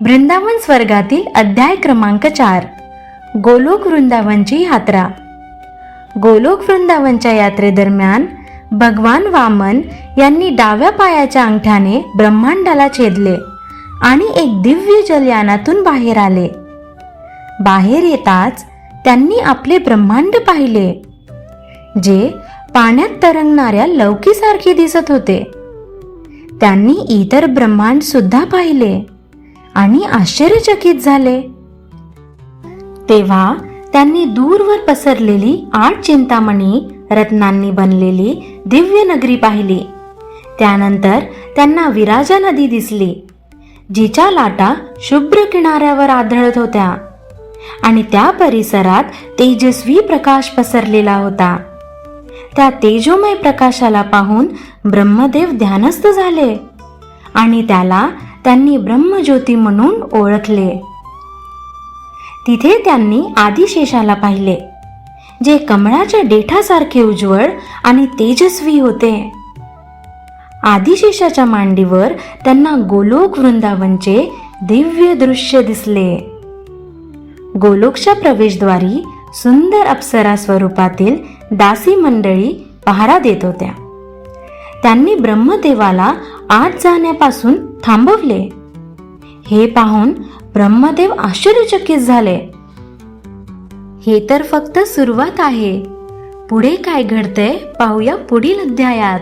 वृंदावन स्वर्गातील अध्याय क्रमांक चार. गोलोक वृंदावनची यात्रा. गोलोक वृंदावनच्या यात्रेदरम्यान भगवान वामन यांनी डाव्या पायाच्या अंगठ्याने ब्रह्मांडाला छेदले आणि एक दिव्य जलयानातून बाहेर आले. बाहेर येताच त्यांनी आपले ब्रह्मांड पाहिले जे पाण्यात तरंगणाऱ्या लौकीसारखे दिसत होते. त्यांनी इतर ब्रह्मांड सुद्धा पाहिले. आणि आश्चर्यचकित झाले. तेव्हा त्यांनी दूरवर पसरलेली आठ चिंतामणी रत्नांनी बनलेली दिव्य नगरी पाहिली. त्यानंतर त्यांना विराजा नदी दिसली जिच्या लाटा शुभ्र किनाऱ्यावर आढळत होत्या आणि त्या परिसरात तेजस्वी प्रकाश पसरलेला होता. त्या तेजोमय प्रकाशाला पाहून ब्रह्मदेव ध्यानस्थ झाले आणि त्याला त्यांनी ब्रह्मज्योती म्हणून ओळखले. तिथे त्यांनी आदिशेषाला पाहिले जे कमळाच्या देठासारखे उज्ज्वल आणि तेजस्वी होते. आदिशेषाच्या मांडीवर त्यांना गोलोक वृंदावनचे दिव्य दृश्य दिसले. गोलोकच्या प्रवेशद्वारी सुंदर अप्सरा स्वरूपातील दासी मंडळी पहारा देत होत्या. त्यांनी ब्रह्मदेवाला आत जाण्यापासून थांबवले. हे पाहून ब्रह्मदेव आश्चर्यचकित झाले. हे तर फक्त सुरुवात आहे. पुढे काय घडतंय पाहूया पुढील अध्यायात.